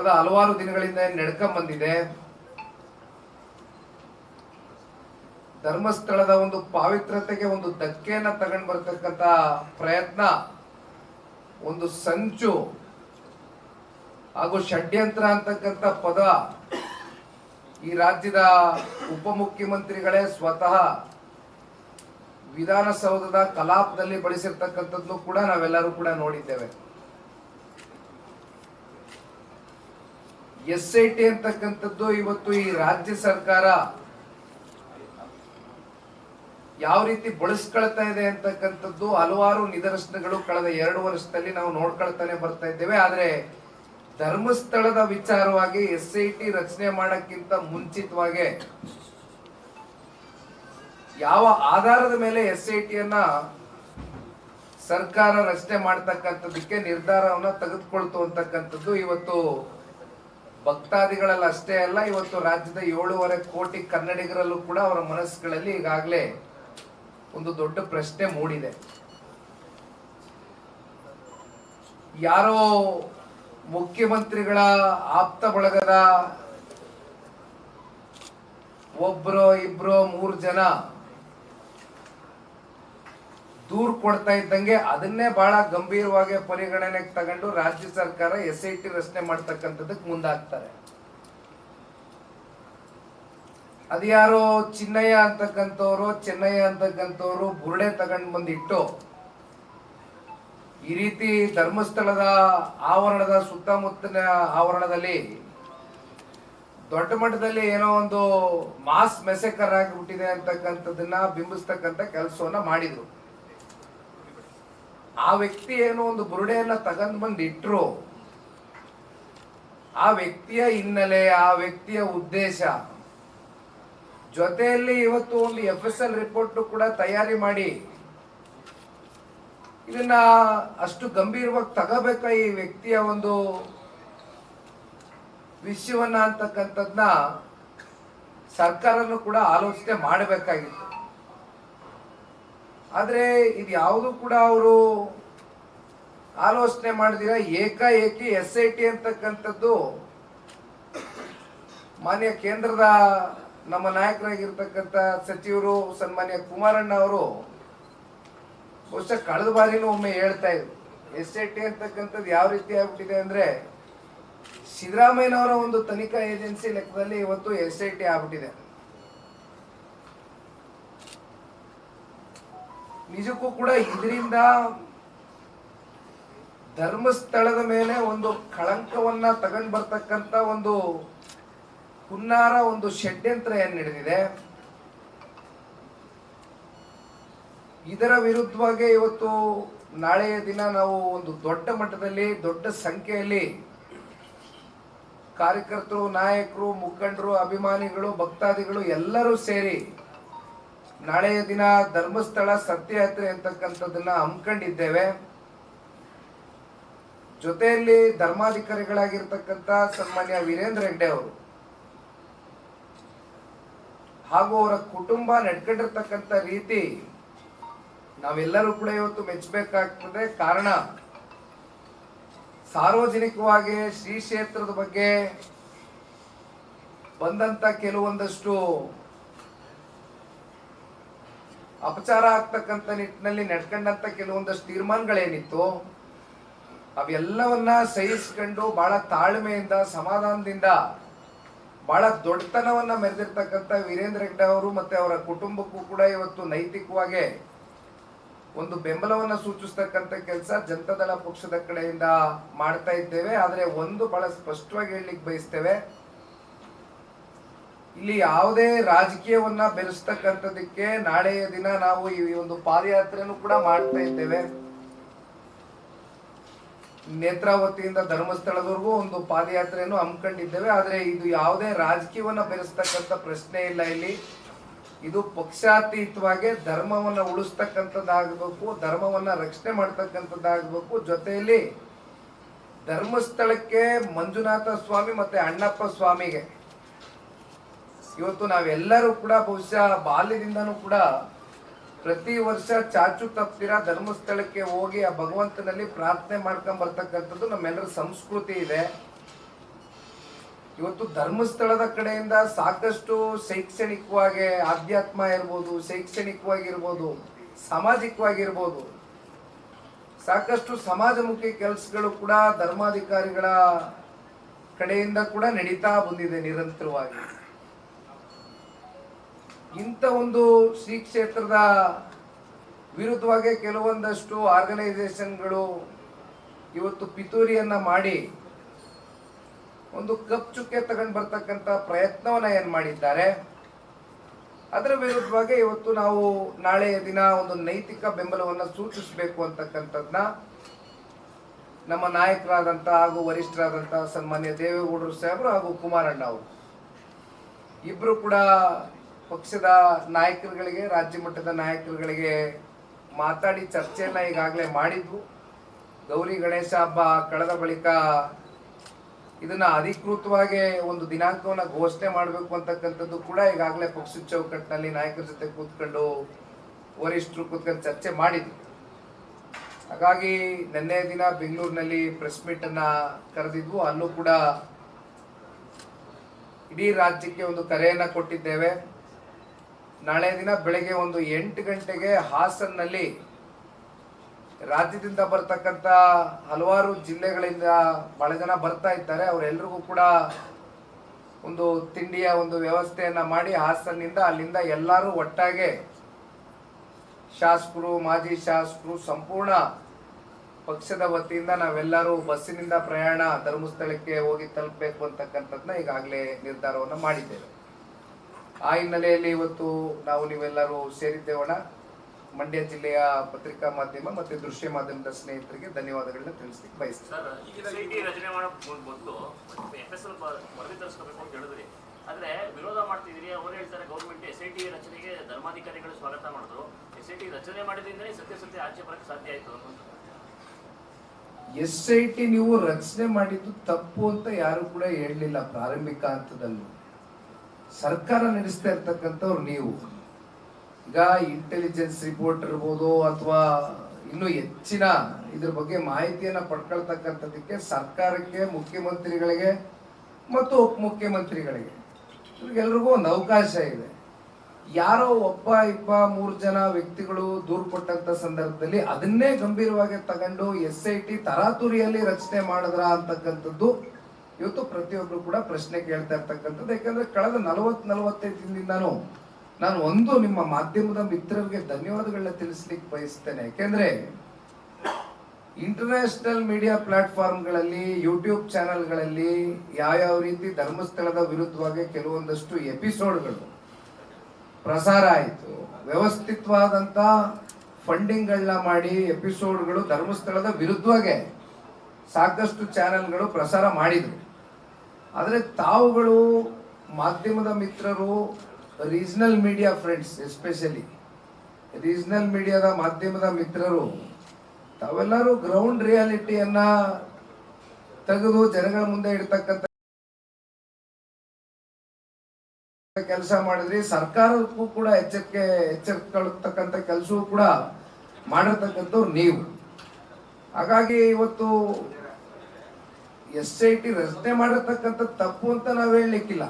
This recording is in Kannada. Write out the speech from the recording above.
ಕಳೆದ ಹಲವಾರು ದಿನಗಳಿಂದ ನಡ್ಕೊಂಡ್ ಬಂದಿದೆ? ಧರ್ಮಸ್ಥಳದ ಒಂದು ಪಾವಿತ್ರತೆಗೆ ಒಂದು ಧಕ್ಕೆಯನ್ನ ತಗೊಂಡ್ ಬರ್ತಕ್ಕಂತ ಪ್ರಯತ್ನ, ಒಂದು ಸಂಚು ಹಾಗೂ ಷಡ್ಯಂತ್ರ ಅಂತಕ್ಕಂಥ ಪದ ಈ ರಾಜ್ಯದ ಉಪಮುಖ್ಯಮಂತ್ರಿಗಳೇ ಸ್ವತಃ ವಿಧಾನಸೌಧದ ಕಲಾಪದಲ್ಲಿ ಬಳಸಿರ್ತಕ್ಕಂಥದ್ದು ಕೂಡ ನಾವೆಲ್ಲರೂ ಕೂಡ ನೋಡಿದ್ದೇವೆ. ಎಸ್ ಐ ಟಿ ಅಂತಕ್ಕಂಥದ್ದು ಇವತ್ತು ಈ ರಾಜ್ಯ ಸರ್ಕಾರ ಯಾವ ರೀತಿ ಬಳಸ್ಕೊಳ್ತಾ ಇದೆ ಅಂತಕ್ಕಂಥದ್ದು ಹಲವಾರು ನಿದರ್ಶನಗಳು ಕಳೆದ ಎರಡು ವರ್ಷದಲ್ಲಿ ನಾವು ನೋಡ್ಕೊಳ್ತಾನೆ ಬರ್ತಾ ಇದ್ದೇವೆ. ಆದ್ರೆ ಧರ್ಮಸ್ಥಳದ ವಿಚಾರವಾಗಿ ಎಸ್ ಐ ಟಿ ರಚನೆ ಮಾಡಕ್ಕಿಂತ ಮುಂಚಿತವಾಗಿ ಯಾವ ಆಧಾರದ ಮೇಲೆ ಎಸ್ ಐ ಟಿಯನ್ನ ಸರ್ಕಾರ ರಚನೆ ಮಾಡ್ತಕ್ಕಂಥದ್ದಕ್ಕೆ ನಿರ್ಧಾರವನ್ನ ತೆಗೆದುಕೊಳ್ತು ಅಂತಕ್ಕಂಥದ್ದು ಇವತ್ತು ಭಕ್ತಾದಿಗಳಲ್ಲಿ ಅಷ್ಟೇ ಅಲ್ಲ, ಇವತ್ತು ರಾಜ್ಯದ ಏಳೂವರೆ ಕೋಟಿ ಕನ್ನಡಿಗರಲ್ಲೂ ಕೂಡ ಅವರ ಮನಸ್ಸುಗಳಲ್ಲಿ ಈಗಾಗಲೇ ಒಂದು ದೊಡ್ಡ ಪ್ರಶ್ನೆ ಮೂಡಿದೆ. ಯಾರೋ ಮುಖ್ಯಮಂತ್ರಿಗಳ ಆಪ್ತ ಬಳಗದ ಒಬ್ರು ಇಬ್ರು ಮೂರು ಜನ ದೂರ್ ಕೊಡ್ತಾ ಇದ್ದಂಗೆ ಅದನ್ನೇ ಬಹಳ ಗಂಭೀರವಾಗಿ ಪರಿಗಣನೆಗೆ ತಗೊಂಡು ರಾಜ್ಯ ಸರ್ಕಾರ ಎಸ್ ಐ ಟಿ ರಚನೆ ಮಾಡ್ತಕ್ಕಂಥದ್ದಕ್ಕೆ ಮುಂದಾಗ್ತಾರೆ. ಅದ್ಯಾರೋ ಚಿನ್ನಯ್ಯ ಅಂತಕ್ಕಂಥವ್ರು, ಚೆನ್ನಯ್ಯ ಅಂತಕ್ಕಂಥವ್ರು ಬುರುಡೆ ತಗೊಂಡ್ ಬಂದಿಟ್ಟು ಈ ರೀತಿ ಧರ್ಮಸ್ಥಳದ ಆವರಣದ ಸುತ್ತಮುತ್ತಲಿನ ಆವರಣದಲ್ಲಿ ದೊಡ್ಡ ಮಟ್ಟದಲ್ಲಿ ಏನೋ ಒಂದು ಮಾಸ್ ಮೆಸೆಕರ್ ಆಗಿಬಿಟ್ಟಿದೆ ಅಂತಕ್ಕಂಥದ್ದನ್ನ ಬಿಂಬಿಸ್ತಕ್ಕಂಥ ಕೆಲಸವನ್ನ ಮಾಡಿದ್ರು. ಆ ವ್ಯಕ್ತಿ ಏನೋ ಒಂದು ಬುರುಡೆಯನ್ನ ತಗೊಂಡ್ ಬಂದು ಆ ವ್ಯಕ್ತಿಯ ಹಿನ್ನೆಲೆ, ಆ ವ್ಯಕ್ತಿಯ ಉದ್ದೇಶ. ಜೊತೆಯಲ್ಲಿ ಇವತ್ತು ಒಂದು ಎಫ್ ಎಸ್ ಎಲ್ ರಿಪೋರ್ಟ್ ಕೂಡ ತಯಾರಿ ಮಾಡಿ. ಇದನ್ನ ಅಷ್ಟು ಗಂಭೀರವಾಗಿ ತಗೋಬೇಕ ಈ ವ್ಯಕ್ತಿಯ ಒಂದು ವಿಷಯವನ್ನ ಅಂತಕ್ಕಂಥದ್ನ ಸರ್ಕಾರನು ಕೂಡ ಆಲೋಚನೆ ಮಾಡಬೇಕಾಗಿತ್ತು. ಆದ್ರೆ ಇದು ಯಾವುದು ಕೂಡ ಅವರು ಆಲೋಚನೆ ಮಾಡಿದಿರ ಏಕಾಏಕಿ ಎಸ್ ಐ ಟಿ ಅಂತಕ್ಕಂಥದ್ದು ಮಾನ್ಯ ಕೇಂದ್ರದ ನಮ್ಮ ನಾಯಕರಾಗಿರ್ತಕ್ಕಂಥ ಸಚಿವರು ಸನ್ಮಾನ್ಯ ಕುಮಾರಣ್ಣ ಅವರು ಬಹುಶಃ ಕಳೆದ ಬಾರಿನೂ ಒಮ್ಮೆ ಹೇಳ್ತಾ ಇದ್ರು. ಎಸ್ ಐ ಟಿ ಅಂತಕ್ಕಂಥದ್ದು ಯಾವ ರೀತಿ ಆಗ್ಬಿಟ್ಟಿದೆ ಅಂದ್ರೆ ಸಿದ್ದರಾಮಯ್ಯನವರ ಒಂದು ತನಿಖಾ ಏಜೆನ್ಸಿ ಲೆಕ್ಕದಲ್ಲಿ ಇವತ್ತು ಎಸ್ ಐ ಟಿ ಆಗ್ಬಿಟ್ಟಿದೆ. ನಿಜಕ್ಕೂ ಕೂಡ ಇದರಿಂದ ಧರ್ಮಸ್ಥಳದ ಮೇಲೆ ಒಂದು ಕಳಂಕವನ್ನ ತಗೊಂಡ್ ಬರ್ತಕ್ಕಂತ ಒಂದು ಹುನ್ನಾರ, ಒಂದು ಷಡ್ಯಂತ್ರ ಏನ್ ನಡೆದಿದೆ? ಇದರ ವಿರುದ್ಧವಾಗಿ ಇವತ್ತು ನಾಳೆಯ ದಿನ ನಾವು ಒಂದು ದೊಡ್ಡ ಮಟ್ಟದಲ್ಲಿ, ದೊಡ್ಡ ಸಂಖ್ಯೆಯಲ್ಲಿ ಕಾರ್ಯಕರ್ತರು, ನಾಯಕರು, ಮುಖಂಡರು, ಅಭಿಮಾನಿಗಳು, ಭಕ್ತಾದಿಗಳು ಎಲ್ಲರೂ ಸೇರಿ ನಾಳೆಯ ದಿನ ಧರ್ಮಸ್ಥಳ ಸತ್ಯಯಾತ್ರೆ ಅಂತಕ್ಕಂಥದ್ದನ್ನ ಹಮ್ಮಿಕೊಂಡಿದ್ದೇವೆ ಜೊತೆಯಲ್ಲಿ ಧರ್ಮಾಧಿಕಾರಿಗಳಾಗಿರ್ತಕ್ಕಂಥ ಸನ್ಮಾನ್ಯ ವೀರೇಂದ್ರ ಹೆಗ್ಡೆ ಅವರು ಹಾಗೂ ಅವರ ಕುಟುಂಬ ನಡ್ಕೊಂಡಿರ್ತಕ್ಕಂಥ ರೀತಿ ನಾವೆಲ್ಲರೂ ಕೂಡ ಇವತ್ತು ಮೆಚ್ಚಬೇಕಾಗ್ತದೆ. ಕಾರಣ ಸಾರ್ವಜನಿಕವಾಗಿ ಶ್ರೀ ಕ್ಷೇತ್ರದ ಬಗ್ಗೆ ಬಂದಂತ ಕೆಲವೊಂದಷ್ಟು ಅಪಚಾರ ಆಗ್ತಕ್ಕಂಥ ನಿಟ್ಟಿನಲ್ಲಿ ನಡ್ಕೊಂಡಂತ ಕೆಲವೊಂದಷ್ಟು ತೀರ್ಮಾನಗಳೇನಿತ್ತು, ಅವೆಲ್ಲವನ್ನ ಸಹಿಸ್ಕೊಂಡು ಬಹಳ ತಾಳ್ಮೆಯಿಂದ, ಸಮಾಧಾನದಿಂದ, ಬಹಳ ದೊಡ್ಡತನವನ್ನ ಮೆರೆದಿರ್ತಕ್ಕಂಥ ವೀರೇಂದ್ರ ಹೆಗ್ಡೆ ಅವರು ಮತ್ತೆ ಅವರ ಕುಟುಂಬಕ್ಕೂ ಕೂಡ ಇವತ್ತು ನೈತಿಕವಾಗಿ ಒಂದು ಬೆಂಬಲವನ್ನ ಸೂಚಿಸ್ತಕ್ಕಂಥ ಕೆಲಸ ಜನತಾದಳ ಪಕ್ಷದ ಕಡೆಯಿಂದ ಮಾಡ್ತಾ ಇದ್ದೇವೆ. ಆದರೆ ಒಂದು ಬಹಳ ಸ್ಪಷ್ಟವಾಗಿ ಹೇಳಲಿಕ್ಕೆ ಬಯಸ್ತೇವೆ ಇಲ್ಲಿ ಯಾವುದೇ ರಾಜಕೀಯವನ್ನ ಬೆರೆಸ್ತಕ್ಕಂಥದಕ್ಕೆ ನಾಳೆಯ ದಿನ ನಾವು ಈ ಒಂದು ಪಾದಯಾತ್ರೆಯನ್ನು ಕೂಡ ಮಾಡ್ತಾ ಇದ್ದೇವೆ. ನೇತ್ರಾವತಿಯಿಂದ ಧರ್ಮಸ್ಥಳದವರೆಗೂ ಒಂದು ಪಾದಯಾತ್ರೆಯನ್ನು ಹಮ್ಮಿಕೊಂಡಿದ್ದೇವೆ. ಆದರೆ ಇದು ಯಾವುದೇ ರಾಜಕೀಯವನ್ನ ಬೆರೆಸ್ತಕ್ಕಂಥ ಪ್ರಶ್ನೆ ಇಲ್ಲ ಇಲ್ಲಿ. ಇದು ಪಕ್ಷಾತೀತವಾಗಿ ಧರ್ಮವನ್ನ ಉಳಿಸ್ತಕ್ಕಂಥದ್ದಾಗಬೇಕು, ಧರ್ಮವನ್ನ ರಕ್ಷಣೆ ಮಾಡ್ತಕ್ಕಂಥದ್ದಾಗಬೇಕು. ಜೊತೆಯಲ್ಲಿ ಧರ್ಮಸ್ಥಳಕ್ಕೆ ಮಂಜುನಾಥ ಸ್ವಾಮಿ ಮತ್ತೆ ಅಣ್ಣಪ್ಪ ಸ್ವಾಮಿಗೆ ಇವತ್ತು ನಾವೆಲ್ಲರೂ ಕೂಡ ಬಹುಶಃ ಬಾಲ್ಯದಿಂದನೂ ಕೂಡ ಪ್ರತಿ ವರ್ಷ ಚಾಚು ತಪ್ಪಿರ ಧರ್ಮಸ್ಥಳಕ್ಕೆ ಹೋಗಿ ಆ ಭಗವಂತನಲ್ಲಿ ಪ್ರಾರ್ಥನೆ ಮಾಡ್ಕೊಂಡ್ ಬರ್ತಕ್ಕಂಥದ್ದು ನಮ್ಮೆಲ್ಲರ ಸಂಸ್ಕೃತಿ ಇದೆ. ಇವತ್ತು ಧರ್ಮಸ್ಥಳದ ಕಡೆಯಿಂದ ಸಾಕಷ್ಟು ಶೈಕ್ಷಣಿಕವಾಗಿ ಆಧ್ಯಾತ್ಮ ಇರ್ಬೋದು ಶೈಕ್ಷಣಿಕವಾಗಿರ್ಬೋದು ಸಾಮಾಜಿಕವಾಗಿರ್ಬೋದು, ಸಾಕಷ್ಟು ಸಮಾಜಮುಖಿ ಕೆಲಸಗಳು ಕೂಡ ಧರ್ಮಾಧಿಕಾರಿಗಳ ಕಡೆಯಿಂದ ಕೂಡ ನಡೀತಾ ಬಂದಿದೆ ನಿರಂತರವಾಗಿ. ಇಂಥ ಒಂದು ಶ್ರೀ ಕ್ಷೇತ್ರದ ವಿರುದ್ಧವಾಗಿ ಕೆಲವೊಂದಷ್ಟು ಆರ್ಗನೈಸೇಷನ್ಗಳು ಇವತ್ತು ಪಿತೂರಿಯನ್ನ ಮಾಡಿ ಒಂದು ಕಪ್ ಚುಕ್ಕೆ ತಗೊಂಡು ಬರ್ತಕ್ಕಂಥ ಪ್ರಯತ್ನವನ್ನ ಏನು ಮಾಡಿದ್ದಾರೆ, ಅದರ ವಿರುದ್ಧವಾಗಿ ಇವತ್ತು ನಾವು ನಾಳೆಯ ದಿನ ಒಂದು ನೈತಿಕ ಬೆಂಬಲವನ್ನು ಸೂಚಿಸಬೇಕು ಅಂತಕ್ಕಂಥದ್ನ ನಮ್ಮ ನಾಯಕರಾದಂಥ ಹಾಗೂ ವರಿಷ್ಠರಾದಂಥ ಸನ್ಮಾನ್ಯ ದೇವೇಗೌಡರು ಸಾಹೇಬರು ಹಾಗೂ ಕುಮಾರಣ್ಣ ಅವರು. ಇಬ್ರು ಕೂಡ ಪಕ್ಷದ ನಾಯಕರುಗಳಿಗೆ, ರಾಜ್ಯ ಮಟ್ಟದ ನಾಯಕರುಗಳಿಗೆ ಮಾತಾಡಿ ಚರ್ಚೆಯನ್ನ ಈಗಾಗಲೇ ಮಾಡಿದ್ವು. ಗೌರಿ ಗಣೇಶ ಹಬ್ಬ ಕಳೆದ ಬಳಿಕ ಇದನ್ನ ಅಧಿಕೃತವಾಗಿ ಒಂದು ದಿನಾಂಕವನ್ನ ಘೋಷಣೆ ಮಾಡಬೇಕು ಅಂತಕ್ಕಂಥದ್ದು ಕೂಡ ಈಗಾಗಲೇ ಪಕ್ಷದ ಚೌಕಟ್ಟಿನಲ್ಲಿ ನಾಯಕರ ಜೊತೆ ಕೂತ್ಕೊಂಡು ವರಿಷ್ಠರು ಕೂತ್ಕೊಂಡು ಚರ್ಚೆ ಮಾಡಿದ್ವಿ. ಹಾಗಾಗಿ ನಿನ್ನೆ ದಿನ ಬೆಂಗಳೂರಿನಲ್ಲಿ ಪ್ರೆಸ್ ಮೀಟ್ ಅನ್ನ ಕರೆದಿದ್ವು. ಅಲ್ಲೂ ಕೂಡ ಇಡೀ ರಾಜ್ಯಕ್ಕೆ ಒಂದು ಕರೆಯನ್ನ ಕೊಟ್ಟಿದ್ದೇವೆ. ನಾಳೆ ದಿನ ಬೆಳಗ್ಗೆ ಒಂದು ಎಂಟು ಗಂಟೆಗೆ ಹಾಸನ್ನಲ್ಲಿ ರಾಜ್ಯದಿಂದ ಬರ್ತಕ್ಕಂಥ ಹಲವಾರು ಜಿಲ್ಲೆಗಳಿಂದ ಬಹಳ ಜನ ಬರ್ತಾ ಇದ್ದಾರೆ. ಅವರೆಲ್ಲರಿಗೂ ಕೂಡ ಒಂದು ತಿಂಡಿಯ ಒಂದು ವ್ಯವಸ್ಥೆಯನ್ನು ಮಾಡಿ ಹಾಸನ್ನಿಂದ ಅಲ್ಲಿಂದ ಎಲ್ಲರೂ ಒಟ್ಟಾಗೆ ಶಾಸಕರು, ಮಾಜಿ ಶಾಸಕರು, ಸಂಪೂರ್ಣ ಪಕ್ಷದ ವತಿಯಿಂದ ನಾವೆಲ್ಲರೂ ಬಸ್ಸಿನಿಂದ ಪ್ರಯಾಣ, ಧರ್ಮಸ್ಥಳಕ್ಕೆ ಹೋಗಿ ತಲುಪಬೇಕು ಅಂತಕ್ಕಂಥದ್ದನ್ನ ಈಗಾಗಲೇ ನಿರ್ಧಾರವನ್ನು ಮಾಡಿದ್ದೇವೆ. ಆ ಹಿನ್ನೆಲೆಯಲ್ಲಿ ಇವತ್ತು ನಾವು ನೀವೆಲ್ಲರೂ ಸೇರಿದ್ದೇವಣ ಮಂಡ್ಯ ಜಿಲ್ಲೆಯ ಪತ್ರಿಕಾ ಮಾಧ್ಯಮ ಮತ್ತು ದೃಶ್ಯ ಮಾಧ್ಯಮದ ಸ್ನೇಹಿತರಿಗೆ ಧನ್ಯವಾದಗಳನ್ನ ತಿಳಿಸ್ಲಿಕ್ಕೆ ಬಯಸ್ತೀನಿ. ಅಂತ ಹೇಳಿದ್ರಿ. ಆದ್ರೆ ವಿರೋಧ ಮಾಡ್ತಿದ್ದೀರಿ ಅವ್ರು ಹೇಳ್ತಾರೆ ಗೌರ್ಮೆಂಟ್ ಎಸ್ ಐ ಟಿ ರಚನೆಗೆ ಧರ್ಮಾಧಿಕಾರಿಗಳು ಸ್ವಾಗತ ಮಾಡಿದ್ರು. ಎಸ್ ಐ ಟಿ ರಚನೆ ಮಾಡಿದ್ರಿಂದಲೇ ಸತ್ಯ ಆಚೆ ಬರಕ್ಕೆ ಸಾಧ್ಯ ಆಯ್ತು ಎಸ್ ಐ ಟಿ ನೀವು ರಚನೆ ಮಾಡಿದ್ದು ತಪ್ಪು ಅಂತ ಯಾರು ಕೂಡ ಹೇಳಲಿಲ್ಲ ಪ್ರಾರಂಭಿಕ ಹಂತದಲ್ಲೂ. ಸರ್ಕಾರ ನಡೆಸ್ತಾ ಇರ್ತಕ್ಕಂಥವ್ರು ನೀವು. ಈಗ ಇಂಟೆಲಿಜೆನ್ಸ್ ರಿಪೋರ್ಟ್ ಇರ್ಬೋದು ಅಥವಾ ಇನ್ನೂ ಹೆಚ್ಚಿನ ಇದ್ರ ಬಗ್ಗೆ ಮಾಹಿತಿಯನ್ನ ಪಡ್ಕೊಳ್ತಕ್ಕಂಥದ್ದಕ್ಕೆ ಸರ್ಕಾರಕ್ಕೆ, ಮುಖ್ಯಮಂತ್ರಿಗಳಿಗೆ ಮತ್ತು ಉಪಮುಖ್ಯಮಂತ್ರಿಗಳಿಗೆ ಇವ್ರಿಗೆಲ್ರಿಗೂ ಒಂದು ಅವಕಾಶ ಇದೆ. ಯಾರೋ ಒಬ್ಬ, ಇಬ್ಬ, ಮೂರು ಜನ ವ್ಯಕ್ತಿಗಳು ದೂರು ಕೊಟ್ಟಂತ ಸಂದರ್ಭದಲ್ಲಿ ಅದನ್ನೇ ಗಂಭೀರವಾಗಿ ತಗೊಂಡು ಎಸ್ ಐ ಟಿ ತರಾತುರಿಯಲ್ಲಿ ರಚನೆ ಮಾಡಿದ್ರ ಅಂತಕ್ಕಂಥದ್ದು ಇವತ್ತು ಪ್ರತಿಯೊಬ್ರು ಕೂಡ ಪ್ರಶ್ನೆ ಕೇಳ್ತಾ ಇರ್ತಕ್ಕಂಥದ್ದು. ಯಾಕಂದ್ರೆ ಕಳೆದ ನಲವತ್ತು ನಲವತ್ತೈದು ದಿನದಿಂದಾನು ನಾನು ಒಂದು ನಿಮ್ಮ ಮಾಧ್ಯಮದ ಮಿತ್ರರಿಗೆ ಧನ್ಯವಾದಗಳನ್ನ ತಿಳಿಸ್ಲಿಕ್ಕೆ ಬಯಸ್ತೇನೆ. ಯಾಕೆಂದ್ರೆ ಇಂಟರ್ನ್ಯಾಷನಲ್ ಮೀಡಿಯಾ ಪ್ಲಾಟ್ಫಾರ್ಮ್ಗಳಲ್ಲಿ ಯೂಟ್ಯೂಬ್ ಚಾನೆಲ್ಗಳಲ್ಲಿ ಯಾವ್ಯಾವ ರೀತಿ ಧರ್ಮಸ್ಥಳದ ವಿರುದ್ಧವಾಗಿ ಕೆಲವೊಂದಷ್ಟು ಎಪಿಸೋಡ್ಗಳು ಪ್ರಸಾರ ಆಯಿತು. ವ್ಯವಸ್ಥಿತವಾದಂತ ಫಂಡಿಂಗ್ಗಳನ್ನ ಮಾಡಿ ಎಪಿಸೋಡ್ಗಳು ಧರ್ಮಸ್ಥಳದ ವಿರುದ್ಧವಾಗಿ ಸಾಕಷ್ಟು ಚಾನೆಲ್ಗಳು ಪ್ರಸಾರ ಮಾಡಿದ್ರು. ಆದರೆ ತಾವುಗಳು ಮಾಧ್ಯಮದ ಮಿತ್ರರು regional media friends especially regional ಮೀಡಿಯಾದ ಮಾಧ್ಯಮದ ಮಿತ್ರರು, ತಾವೆಲ್ಲರೂ ಗ್ರೌಂಡ್ ರಿಯಾಲಿಟಿಯನ್ನು ತೆಗೆದು ಜನಗಳ ಮುಂದೆ ಇಡ್ತಕ್ಕಂಥ ಕೆಲಸ ಮಾಡಿದ್ರಿ. ಸರ್ಕಾರಕ್ಕೂ ಕೂಡ ಎಚ್ಚರಿಕೆ ಎಚ್ಚರಿಕೊಳ್ಳತಕ್ಕಂಥ ಕೆಲಸವೂ ಕೂಡ ಮಾಡಿರ್ತಕ್ಕಂಥವ್ರು ನೀವು. ಹಾಗಾಗಿ ಇವತ್ತು ಎಸ್ ಐ ಟಿ ರಚನೆ ಮಾಡಿರ್ತಕ್ಕಂಥ ತಪ್ಪು ಅಂತ ನಾವು ಹೇಳಲಿಕ್ಕಿಲ್ಲ.